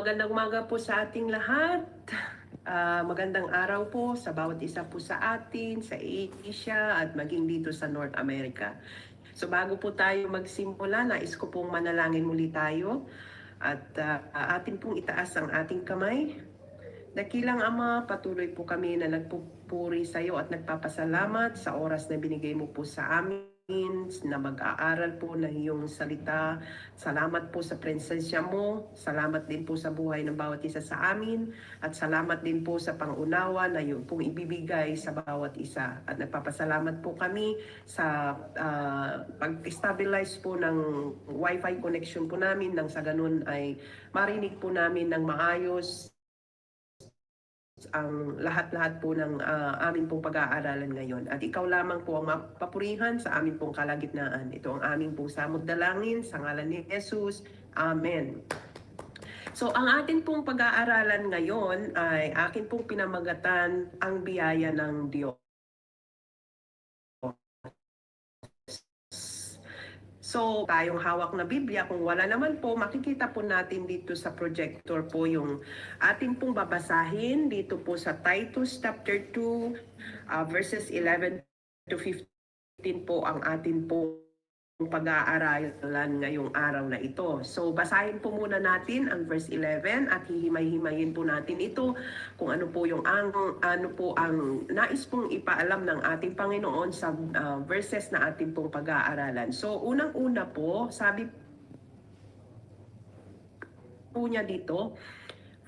magandang umaga po sa ating lahat. Ah, magandang araw po sa bawat isa po sa atin, sa Asia at maging dito sa North America. So bago po tayo magsimula, nais ko pong manalangin muli tayo at ah, atin pong itaas ang ating kamay. Dakilang Ama, patuloy po kami na nagpupuri sa iyo at nagpapasalamat sa oras na binigay mo po sa amin na mag-aaral po ng iyong salita. Salamat po sa presensya mo. Salamat din po sa buhay ng bawat isa sa amin. At salamat din po sa pangunawa na yung pong ibibigay sa bawat isa. At nagpapasalamat po kami sa ah, pag-stabilize po ng wifi connection po namin nang sa ganun ay marinig po namin ng maayos ang lahat-lahat po ng ah, amin pong pag-aaralan ngayon. At ikaw lamang po ang mapapurihan sa amin pong kalagitnaan. Ito ang aming pong samot dalangin sa ngalan ni Jesus. Amen. So ang atin pong pag-aaralan ngayon ay akin pong pinamagatan ang biyaya ng Diyos. So, tayong hawak na Biblia, kung wala naman po, makikita po natin dito sa projector po yung ating pong babasahin dito po sa Titus chapter 2, uh, verses 11 to 15 po ang atin po pag-aaralan ngayong araw na ito. So, basahin po muna natin ang verse 11 at hihimay-himayin po natin ito kung ano po yung ang ano po ang nais pong ipaalam ng ating Panginoon sa uh, verses na ating pong pag-aaralan. So, unang-una po, sabi po niya dito,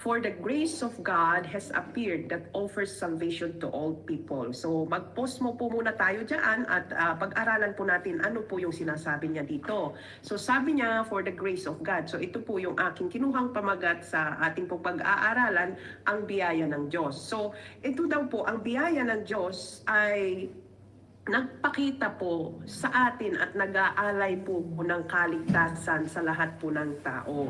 For the grace of God has appeared that offers salvation to all people. So mag-post mo po muna tayo dyan at ah, pag-aralan po natin ano po yung sinasabi niya dito. So sabi niya, for the grace of God. So ito po yung aking kinuhang pamagat sa ating pong pag-aaralan, ang biyaya ng Diyos. So ito daw po, ang biyaya ng Diyos ay nagpakita po sa atin at nag-aalay po ng kaligtasan sa lahat po ng tao.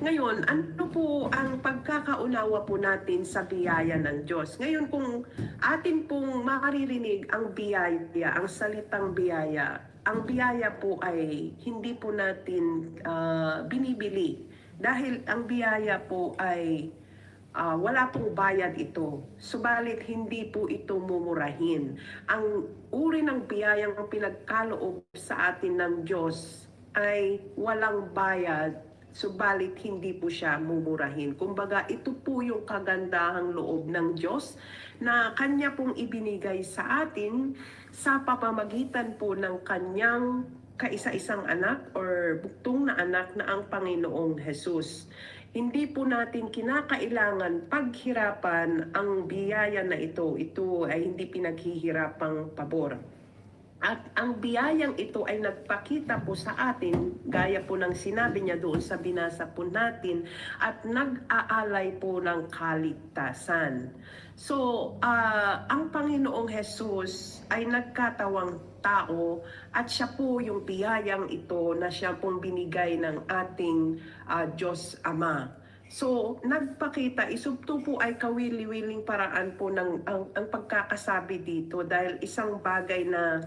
Ngayon, ano po ang pagkakaunawa po natin sa biyaya ng Diyos? Ngayon, kung atin pong makaririnig ang biyaya, ang salitang biyaya, ang biyaya po ay hindi po natin ah, binibili. Dahil ang biyaya po ay Ah, wala pong bayad ito. Subalit hindi po ito mumurahin. Ang uri ng biyayang pinagkaloob sa atin ng Diyos ay walang bayad, subalit hindi po siya mumurahin. Kumbaga, ito po yung kagandahang loob ng Diyos na Kanya pong ibinigay sa atin sa pamamagitan po ng Kanyang kaisa-isang anak or buktong na anak na ang Panginoong Jesus hindi po natin kinakailangan paghirapan ang biyaya na ito. Ito ay hindi pinaghihirapang pabor. At ang biyayang ito ay nagpakita po sa atin, gaya po ng sinabi niya doon sa binasa po natin, at nag-aalay po ng kaligtasan. So, ah, ang Panginoong Jesus ay nagkatawang tao at siya po yung biyayang ito na siya pong binigay ng ating ah, Diyos Ama. So, nagpakita, isubto po ay kawili-wiling paraan po ng ang, ang pagkakasabi dito dahil isang bagay na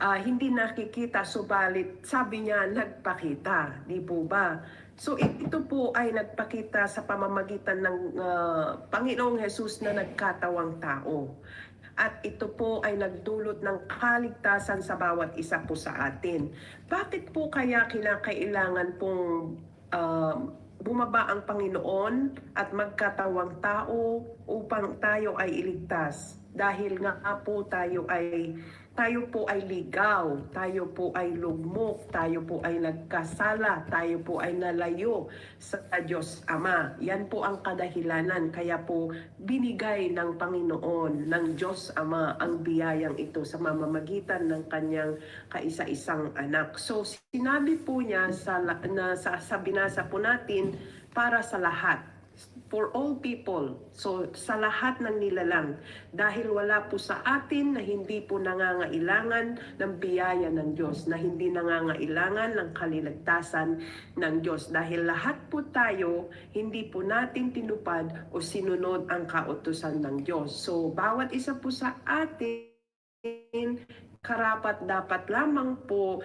ah, hindi nakikita subalit sabi niya nagpakita, di po ba? So ito po ay nagpakita sa pamamagitan ng ah, Panginoong Jesus na nagkatawang tao. At ito po ay nagdulot ng kaligtasan sa bawat isa po sa atin. Bakit po kaya kinakailangan pong um, bumaba ang Panginoon at magkatawang tao upang tayo ay iligtas? Dahil nga po tayo ay tayo po ay ligaw, tayo po ay lugmok, tayo po ay nagkasala, tayo po ay nalayo sa Diyos Ama. Yan po ang kadahilanan. Kaya po binigay ng Panginoon, ng Diyos Ama, ang biyayang ito sa mamamagitan ng kanyang kaisa-isang anak. So sinabi po niya sa, na, sa, sa binasa po natin para sa lahat for all people. So sa lahat ng nilalang dahil wala po sa atin na hindi po nangangailangan ng biyaya ng Diyos, na hindi nangangailangan ng kaliligtasan ng Diyos dahil lahat po tayo hindi po natin tinupad o sinunod ang kautusan ng Diyos. So bawat isa po sa atin karapat dapat lamang po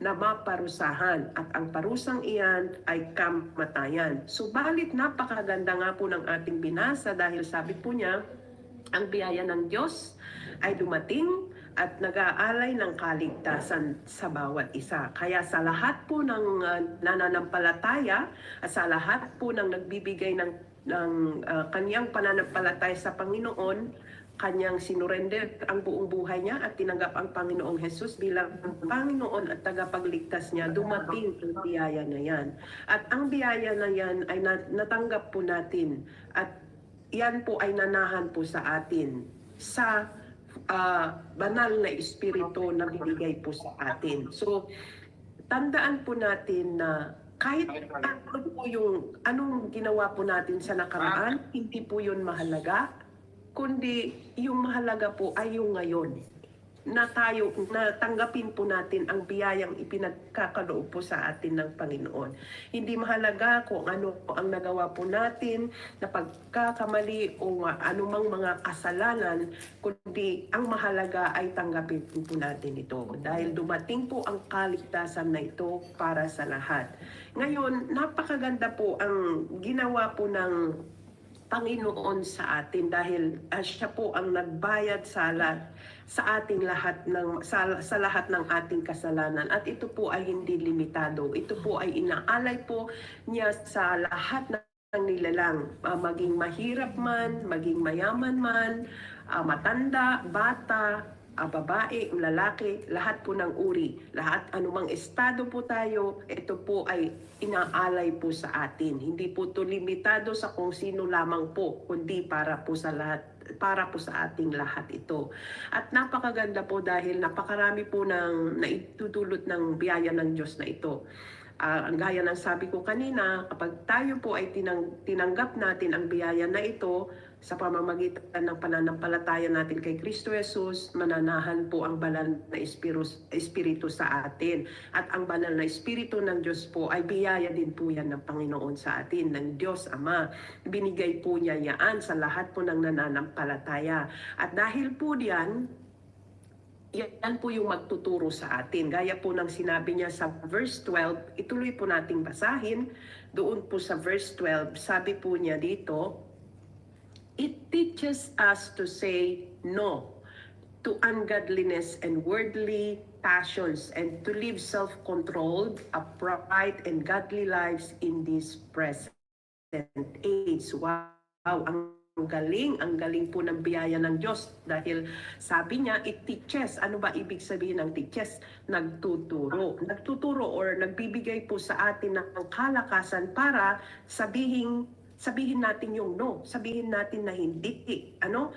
na maparusahan at ang parusang iyan ay kamatayan. Subalit napakaganda nga po ng ating binasa dahil sabi po niya, ang biyaya ng Diyos ay dumating at nag-aalay ng kaligtasan sa bawat isa. Kaya sa lahat po ng uh, nananampalataya at sa lahat po ng nagbibigay ng, ng uh, kanyang pananampalataya sa Panginoon, kanyang sinurrender ang buong buhay niya at tinanggap ang Panginoong Jesus bilang Panginoon at tagapagligtas niya, dumating ang biyaya na yan. At ang biyaya na yan ay nat- natanggap po natin at yan po ay nanahan po sa atin sa ah, banal na espiritu na binigay po sa atin. So, tandaan po natin na kahit ano po yung anong ginawa po natin sa nakaraan, hindi po yun mahalaga, kundi yung mahalaga po ay yung ngayon na tayo, na tanggapin po natin ang biyayang ipinagkakaloob po sa atin ng Panginoon. Hindi mahalaga kung ano ang nagawa po natin na pagkakamali o anumang mga kasalanan, kundi ang mahalaga ay tanggapin po natin ito. Dahil dumating po ang kaligtasan na ito para sa lahat. Ngayon, napakaganda po ang ginawa po ng Panginoon sa atin dahil ah, siya po ang nagbayad sa lahat sa ating lahat ng sa, sa lahat ng ating kasalanan. At ito po ay hindi limitado. Ito po ay inaalay po niya sa lahat ng nilalang. Ah, maging mahirap man maging mayaman man ah, matanda bata ah, babae, lalaki, lahat po ng uri, lahat anumang estado po tayo, ito po ay inaalay po sa atin. Hindi po to limitado sa kung sino lamang po, kundi para po sa lahat para po sa ating lahat ito. At napakaganda po dahil napakarami po ng naitutulot ng biyaya ng Diyos na ito. Ang gaya ng sabi ko kanina, kapag tayo po ay tinang, tinanggap natin ang biyaya na ito sa pamamagitan ng pananampalataya natin kay Kristo Jesus, mananahan po ang banal na espiritu, espiritu sa atin. At ang banal na espiritu ng Diyos po ay biyaya din po yan ng Panginoon sa atin, ng Diyos Ama. Binigay po niya yaan sa lahat po ng nananampalataya. At dahil po diyan, yan po yung magtuturo sa atin. Gaya po ng sinabi niya sa verse 12, ituloy po nating basahin. Doon po sa verse 12, sabi po niya dito, It teaches us to say no to ungodliness and worldly passions and to live self-controlled, upright, and godly lives in this present age. Wow, ang galing, ang galing po ng biyaya ng Diyos dahil sabi niya, it teaches. Ano ba ibig sabihin ng teaches? Nagtuturo. Nagtuturo or nagbibigay po sa atin ng kalakasan para sabihin sabihin natin yung no, sabihin natin na hindi, ano,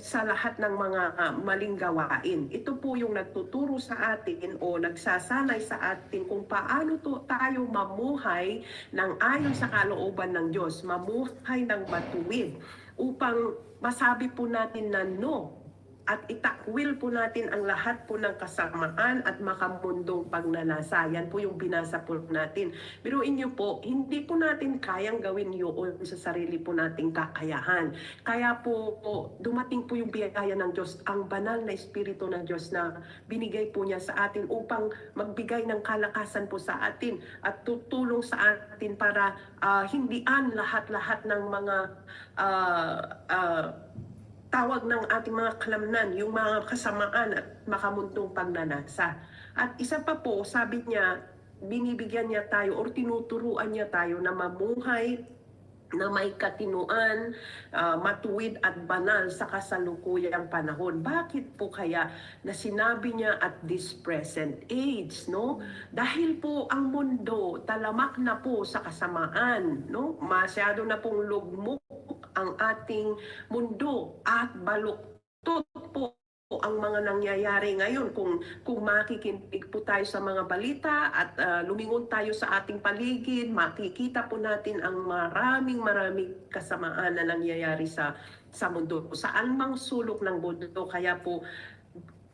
sa lahat ng mga ah, maling gawain. Ito po yung nagtuturo sa atin o nagsasanay sa atin kung paano to tayo mamuhay ng ayon sa kalooban ng Diyos, mamuhay ng matuwid upang masabi po natin na no at itakwil po natin ang lahat po ng kasamaan at makamundong pagnanasa. Yan po yung binasa po natin. Biruin niyo po, hindi po natin kayang gawin yun sa sarili po nating kakayahan. Kaya po, po dumating po yung biyaya ng Diyos, ang banal na Espiritu ng Diyos na binigay po niya sa atin upang magbigay ng kalakasan po sa atin at tutulong sa atin para ah, hindian lahat-lahat ng mga ah, ah, tawag ng ating mga kalamnan, yung mga kasamaan at makamuntong pagnanasa. At isa pa po, sabi niya, binibigyan niya tayo or tinuturuan niya tayo na mamuhay na may katinuan, ah, matuwid at banal sa kasalukuyang panahon. Bakit po kaya na sinabi niya at this present age, no? Dahil po ang mundo talamak na po sa kasamaan, no? Masyado na pong lugmok ang ating mundo at baluktot po ang mga nangyayari ngayon. Kung kung makikinig po tayo sa mga balita at ah, lumingon tayo sa ating paligid makikita po natin ang maraming maraming kasamaan na nangyayari sa sa mundo. Saan mang sulok ng mundo kaya po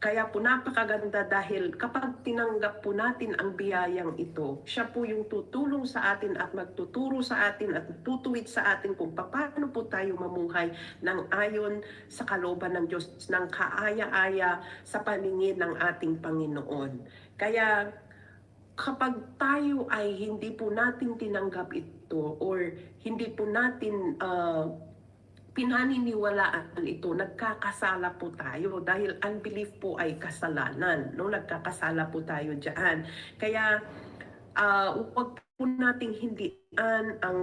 kaya po napakaganda dahil kapag tinanggap po natin ang biyayang ito, siya po yung tutulong sa atin at magtuturo sa atin at tutuwid sa atin kung paano po tayo mamuhay ng ayon sa kalooban ng Diyos, ng kaaya-aya sa paningin ng ating Panginoon. Kaya kapag tayo ay hindi po natin tinanggap ito or hindi po natin ah, pinaniniwalaan ito, nagkakasala po tayo dahil unbelief po ay kasalanan. No? Nagkakasala po tayo dyan. Kaya ah, huwag po nating hindian ang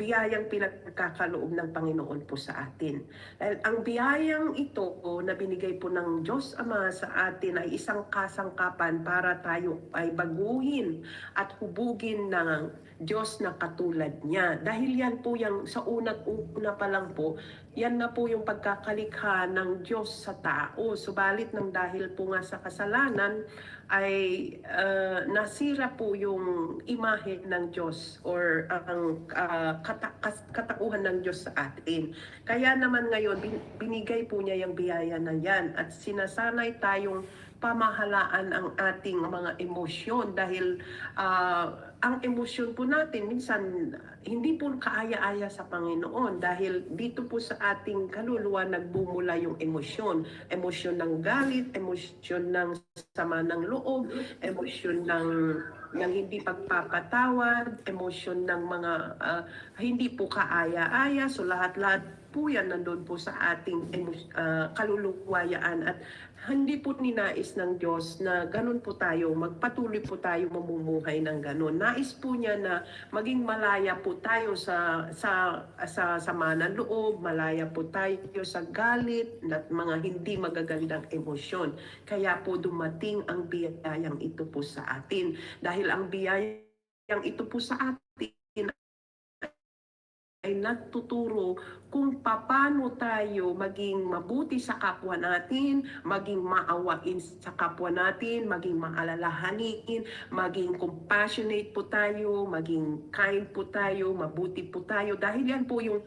biyayang pinagkakaloob ng Panginoon po sa atin. Dahil ang biyayang ito po na binigay po ng Diyos Ama sa atin ay isang kasangkapan para tayo ay baguhin at hubugin ng Diyos na katulad niya. Dahil yan po yung sa unang-una pa lang po, yan na po yung pagkakalikha ng Diyos sa tao. Subalit ng dahil po nga sa kasalanan, ay uh, nasira po yung imahe ng Diyos or ang uh, kata- kas- katakuhan ng Diyos sa atin. Kaya naman ngayon, bin- binigay po niya yung biyaya na yan at sinasanay tayong pamahalaan ang ating mga emosyon dahil ah, ang emosyon po natin minsan hindi po kaaya-aya sa Panginoon dahil dito po sa ating kaluluwa nagbumula yung emosyon. Emosyon ng galit, emosyon ng sama ng loob, emosyon ng ng hindi pagpapatawad, emosyon ng mga ah, hindi po kaaya-aya. So lahat-lahat po yan nandun po sa ating ah, kaluluwayaan at hindi po ninais ng Diyos na ganun po tayo, magpatuloy po tayo mamumuhay ng ganun. Nais po niya na maging malaya po tayo sa sa sa sama ng loob, malaya po tayo sa galit at mga hindi magagandang emosyon. Kaya po dumating ang biyayang ito po sa atin. Dahil ang biyayang ito po sa atin ay nagtuturo kung paano tayo maging mabuti sa kapwa natin, maging maawain sa kapwa natin, maging maalalahanin, maging compassionate po tayo, maging kind po tayo, mabuti po tayo. Dahil yan po yung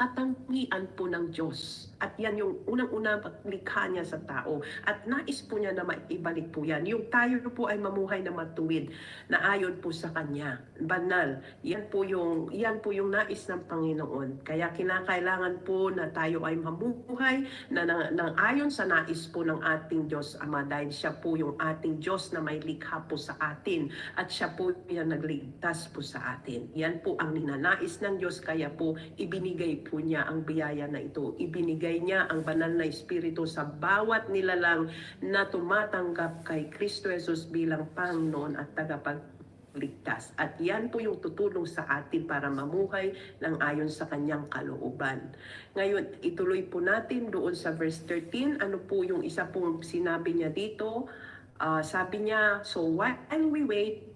katangian po ng Diyos. At yan yung unang-unang paglikha niya sa tao. At nais po niya na maibalik po yan. Yung tayo po ay mamuhay na matuwid, na ayon po sa Kanya. Banal. Yan po yung, yan po yung nais ng Panginoon. Kaya kinakailangan po na tayo ay mamuhay na, na, na ayon sa nais po ng ating Diyos Ama. Dahil siya po yung ating Diyos na may likha po sa atin. At siya po yung nagligtas po sa atin. Yan po ang ninanais ng Diyos. Kaya po ibinigay po niya ang biyaya na ito. Ibinigay niya ang banal na espiritu sa bawat nilalang na tumatanggap kay Kristo Jesus bilang Panginoon at tagapagligtas. At yan po yung tutulong sa atin para mamuhay ng ayon sa kanyang kalooban. Ngayon, ituloy po natin doon sa verse 13. Ano po yung isa pong sinabi niya dito? Ah, sabi niya, So while we wait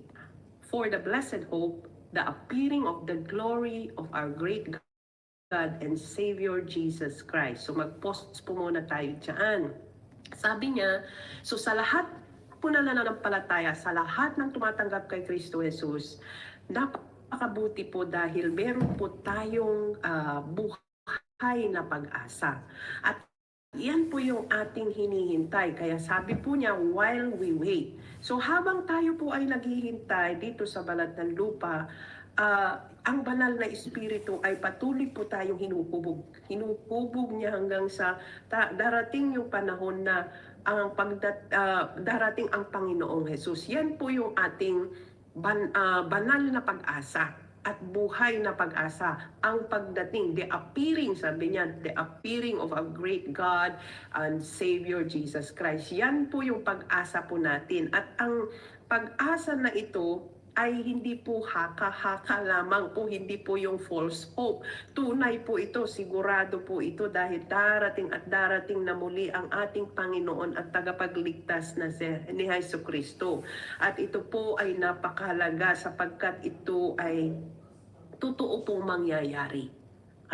for the blessed hope, the appearing of the glory of our great God and Savior Jesus Christ. So mag-post po muna tayo dyan. Sabi niya, so sa lahat po na nananampalataya, sa lahat ng tumatanggap kay Kristo Jesus, napakabuti po dahil meron po tayong ah, buhay na pag-asa. At yan po yung ating hinihintay. Kaya sabi po niya, while we wait. So habang tayo po ay naghihintay dito sa balat ng lupa, ah, ang banal na espiritu ay patuloy po tayong hinuhubog. Hinuhubog niya hanggang sa ta- darating yung panahon na ang pagdat, ah, darating ang Panginoong Jesus. Yan po yung ating ban, ah, banal na pag-asa at buhay na pag-asa ang pagdating the appearing sabi niya the appearing of a great God and Savior Jesus Christ yan po yung pag-asa po natin at ang pag-asa na ito ay hindi po haka-haka lamang po, hindi po yung false hope. Tunay po ito, sigurado po ito dahil darating at darating na muli ang ating Panginoon at tagapagligtas na si ni Hesus Kristo. At ito po ay napakahalaga sapagkat ito ay totoo pong mangyayari.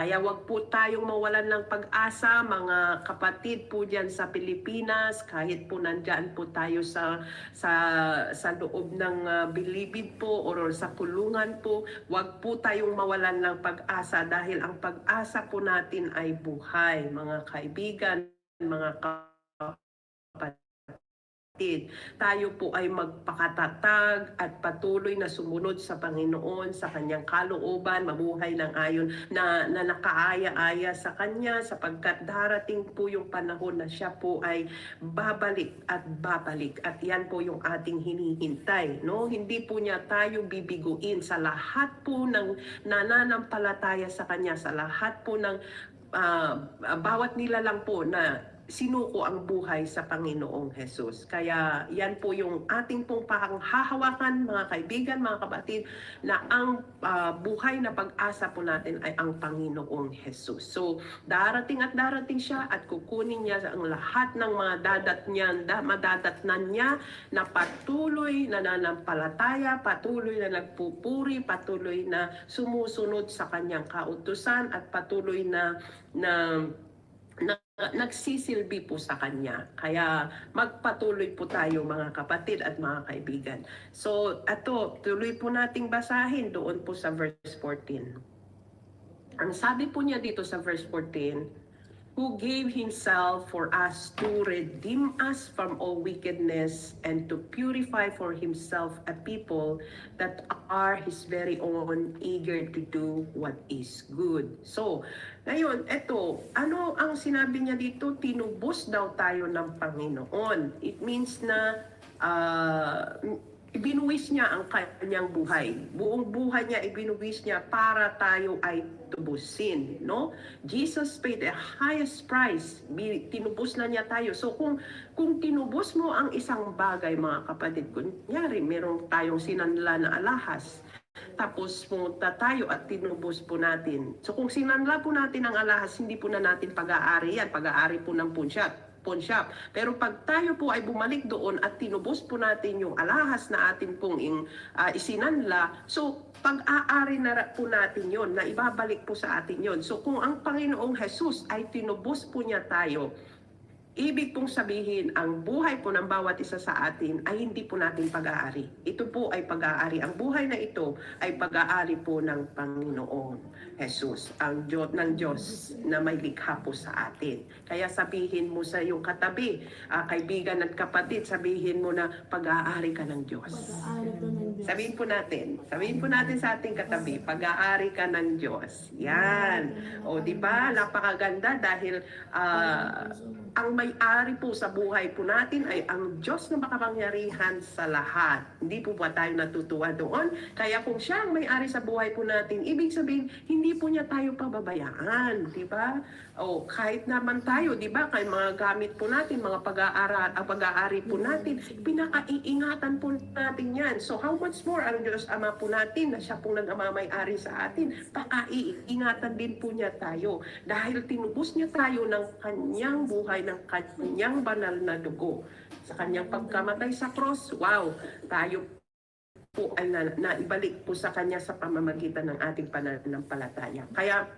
Kaya wag po tayong mawalan ng pag-asa, mga kapatid po diyan sa Pilipinas, kahit po nandyan po tayo sa sa sa loob ng ah, bilibid po or sa kulungan po, wag po tayong mawalan ng pag-asa dahil ang pag-asa po natin ay buhay, mga kaibigan, mga kapatid tayo po ay magpakatatag at patuloy na sumunod sa Panginoon sa kanyang kalooban, mabuhay ng ayon na, na nakaaya-aya sa kanya sapagkat darating po yung panahon na siya po ay babalik at babalik. At yan po yung ating hinihintay no? Hindi po niya tayo bibiguin sa lahat po ng nananampalataya sa kanya sa lahat po ng ah, bawat nila lang po na sinuko ang buhay sa Panginoong Jesus. Kaya yan po yung ating pong panghahawakan mga kaibigan, mga kapatid, na ang ah, buhay na pag-asa po natin ay ang Panginoong Jesus. So, darating at darating siya at kukunin niya ang lahat ng mga dadat niya, da, madadatnan niya na patuloy na nananampalataya, patuloy na nagpupuri, patuloy na sumusunod sa kanyang kautusan at patuloy na na nagsisilbi po sa kanya. Kaya magpatuloy po tayo mga kapatid at mga kaibigan. So, ato, tuloy po nating basahin doon po sa verse 14. Ang sabi po niya dito sa verse 14, who gave himself for us to redeem us from all wickedness and to purify for himself a people that are his very own, eager to do what is good. So, ngayon, eto, ano ang sinabi niya dito? Tinubos daw tayo ng Panginoon. It means na ah, ibinuwis niya ang kanyang buhay. Buong buhay niya ibinuwis niya para tayo ay tubusin, no? Jesus paid the highest price. Tinubos na niya tayo. So kung kung tinubos mo ang isang bagay, mga kapatid, kunyari meron tayong sinanla na alahas, tapos pumunta tayo at tinubos po natin. So kung sinanla po natin ang alahas, hindi po na natin pag-aari yan. Pag-aari po ng punsyat pawn shop. Pero pag tayo po ay bumalik doon at tinubos po natin yung alahas na atin pong ing, ah, isinanla, so pag-aari na po natin yon na ibabalik po sa atin yon. So kung ang Panginoong Jesus ay tinubos po niya tayo, Ibig pong sabihin, ang buhay po ng bawat isa sa atin ay hindi po natin pag-aari. Ito po ay pag-aari. Ang buhay na ito ay pag-aari po ng Panginoon Jesus, ang Diyos ng Diyos na may likha po sa atin. Kaya sabihin mo sa iyong katabi, ah, kaibigan at kapatid, sabihin mo na pag-aari ka ng Diyos. Sabihin po natin, sabihin po natin sa ating katabi, pag-aari ka ng Diyos. Yan. O, di ba? Napakaganda dahil ah, ang may-ari po sa buhay po natin ay ang Diyos na makapangyarihan sa lahat. Hindi po ba tayo natutuwa doon? Kaya kung siya ang may-ari sa buhay po natin, ibig sabihin, hindi po niya tayo pababayaan. Di ba? O kahit naman tayo, di ba? Kay mga gamit po natin, mga pag-aaral, ang pag-aari po natin, pinakaiingatan po natin yan. So how much more ang Diyos Ama po natin na siya pong nag-amamay-ari sa atin, pakaiingatan din po niya tayo. Dahil tinubos niya tayo ng kanyang buhay, ng kanyang banal na dugo. Sa kanyang pagkamatay sa cross, wow, tayo po ay na, naibalik po sa kanya sa pamamagitan ng ating pananampalataya. Kaya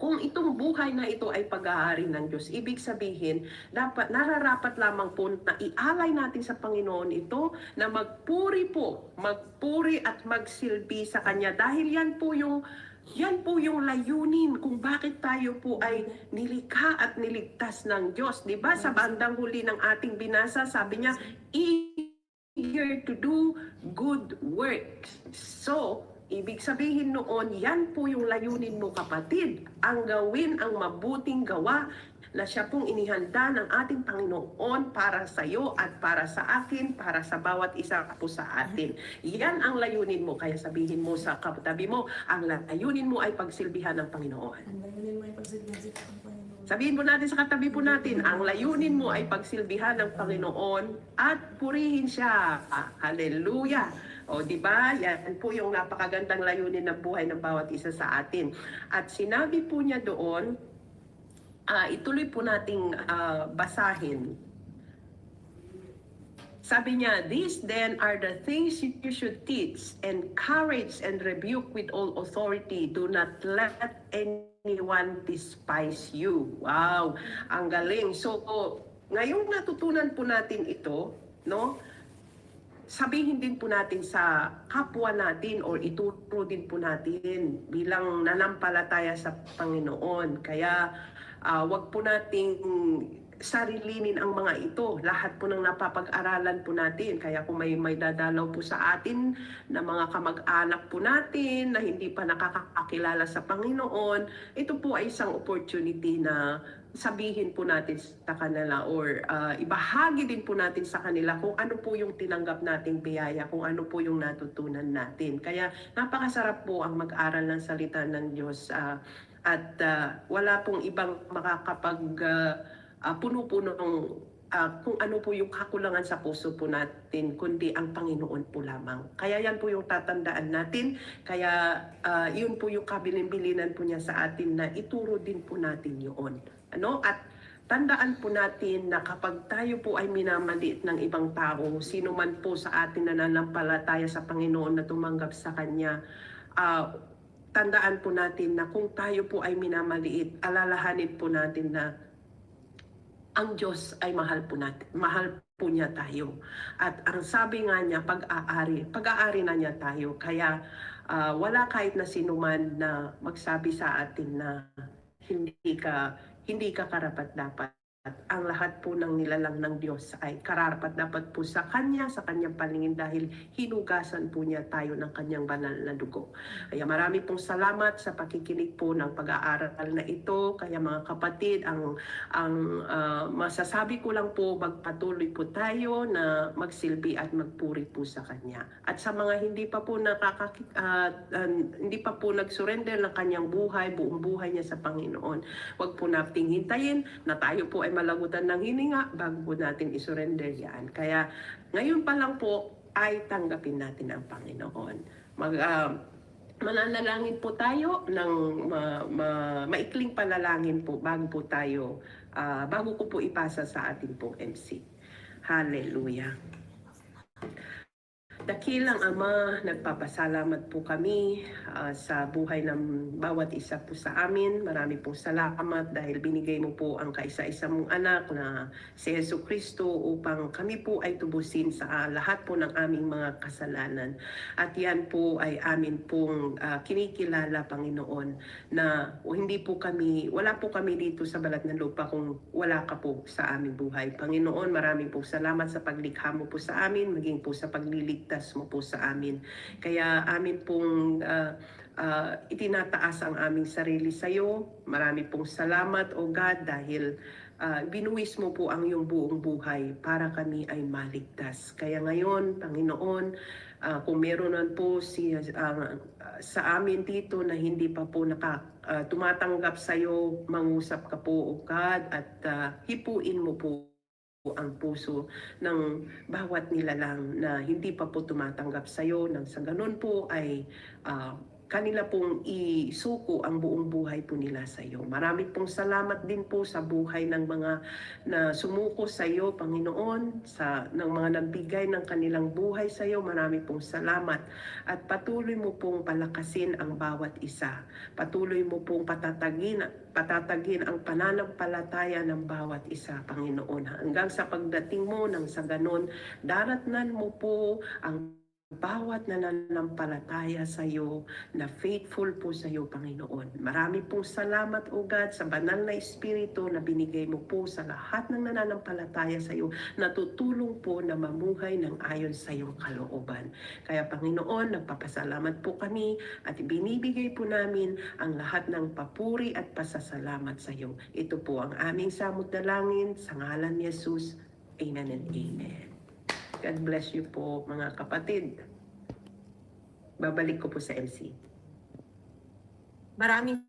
kung itong buhay na ito ay pag-aari ng Diyos, ibig sabihin, dapat nararapat lamang po na ialay natin sa Panginoon ito na magpuri po, magpuri at magsilbi sa Kanya dahil yan po yung yan po yung layunin kung bakit tayo po ay nilikha at niligtas ng Diyos. 'Di ba Sa bandang huli ng ating binasa, sabi niya, eager to do good works. So, ibig sabihin noon, yan po yung layunin mo kapatid. Ang gawin ang mabuting gawa na siya pong inihanda ng ating Panginoon para sa iyo at para sa akin, para sa bawat isa po sa atin. Yan ang layunin mo. Kaya sabihin mo sa katabi mo, ang layunin mo ay pagsilbihan ng Panginoon. Ang layunin mo ay pagsigasip ng Panginoon. Sabihin po natin sa katabi po natin, ang layunin mo ay pagsilbihan ng Panginoon at purihin siya. Ah, Hallelujah! O di ba? Yan po yung napakagandang layunin ng buhay ng bawat isa sa atin. At sinabi po niya doon, ah, ituloy po nating ah, basahin. Sabi niya, These then are the things you should teach, encourage and rebuke with all authority. Do not let anyone despise you. Wow, ang galing. So, ngayong natutunan po natin ito, no? Sabihin din po natin sa kapwa natin or ituro din po natin bilang nanampalataya sa Panginoon. Kaya ah, wag po nating sarilinin ang mga ito. Lahat po ng napapag-aralan po natin. Kaya kung may, may dadalaw po sa atin na mga kamag-anak po natin na hindi pa nakakakilala sa Panginoon, ito po ay isang opportunity na sabihin po natin sa kanila or ah, ibahagi din po natin sa kanila kung ano po yung tinanggap nating biyaya, kung ano po yung natutunan natin. Kaya napakasarap po ang mag-aral ng salita ng Diyos ah, at ah, wala pong ibang makakapag ah, ah, puno-puno ng ah, kung ano po yung kakulangan sa puso po natin, kundi ang Panginoon po lamang. Kaya yan po yung tatandaan natin, kaya ah, yun po yung kabilin-bilinan po niya sa atin na ituro din po natin yun. Ano? At tandaan po natin na kapag tayo po ay minamaliit ng ibang tao, sino man po sa atin na nanampalataya sa Panginoon na tumanggap sa Kanya, ah, tandaan po natin na kung tayo po ay minamaliit, alalahanin po natin na ang Diyos ay mahal po natin. Mahal po niya tayo. At ang sabi nga niya, pag-aari, pag-aari na niya tayo. Kaya ah, wala kahit na sino man na magsabi sa atin na hindi ka hindi ka karapat dapat. Ang lahat po ng nilalang ng Diyos ay karapat dapat po sa Kanya, sa Kanyang palingin dahil hinugasan po niya tayo ng Kanyang banal na dugo. Kaya marami pong salamat sa pakikinig po ng pag-aaral na ito. Kaya mga kapatid, ang, ang ah, masasabi ko lang po, magpatuloy po tayo na magsilbi at magpuri po sa Kanya. At sa mga hindi pa po nakakakit, ah, ah, hindi pa po nag-surrender ng kanyang buhay, buong buhay niya sa Panginoon, Huwag po nating hintayin na tayo po ay malagutan ng hininga bago po natin isurrender yan. Kaya ngayon pa lang po ay tanggapin natin ang Panginoon. Mag, ah, mananalangin po tayo ng ma, ma- maikling panalangin po bago po tayo, ah, bago ko po ipasa sa ating po MC. Hallelujah. Dakilang Ama, nagpapasalamat po kami ah, sa buhay ng bawat isa po sa amin. Marami pong salamat dahil binigay mo po ang kaisa-isa mong anak na si Yesu Kristo upang kami po ay tubusin sa ah, lahat po ng aming mga kasalanan. At yan po ay amin pong ah, kinikilala, Panginoon, na o hindi po kami, wala po kami dito sa balat ng lupa kung wala ka po sa aming buhay. Panginoon, maraming po salamat sa paglikha mo po sa amin, maging po sa pagliligtas mo po sa amin. Kaya amin pong ah, ah, itinataas ang aming sarili sa iyo. Marami pong salamat, O God, dahil ah, binuwis mo po ang iyong buong buhay para kami ay maligtas. Kaya ngayon, Panginoon, ah, kung meron man po si, ah, sa amin dito na hindi pa po naka, ah, tumatanggap sa iyo, mangusap ka po, O God, at ah, hipuin mo po ang puso ng bawat nilalang na hindi pa po tumatanggap sa iyo nang sa ganun po ay ah, kanila pong isuko ang buong buhay po nila sa iyo. Marami pong salamat din po sa buhay ng mga na sumuko sa iyo, Panginoon, sa ng mga nagbigay ng kanilang buhay sa iyo. Marami pong salamat at patuloy mo pong palakasin ang bawat isa. Patuloy mo pong patatagin patatagin ang pananampalataya ng bawat isa, Panginoon. Hanggang sa pagdating mo nang sa ganon, daratnan mo po ang bawat nananampalataya sa iyo na faithful po sa iyo, Panginoon. Marami pong salamat, O God, sa banal na Espiritu na binigay mo po sa lahat ng nananampalataya sa iyo na tutulong po na mamuhay ng ayon sa iyong kalooban. Kaya, Panginoon, nagpapasalamat po kami at binibigay po namin ang lahat ng papuri at pasasalamat sa iyo. Ito po ang aming samot dalangin sa ngalan ni Jesus. Amen and Amen. God bless you po mga kapatid. Babalik ko po sa MC. Maraming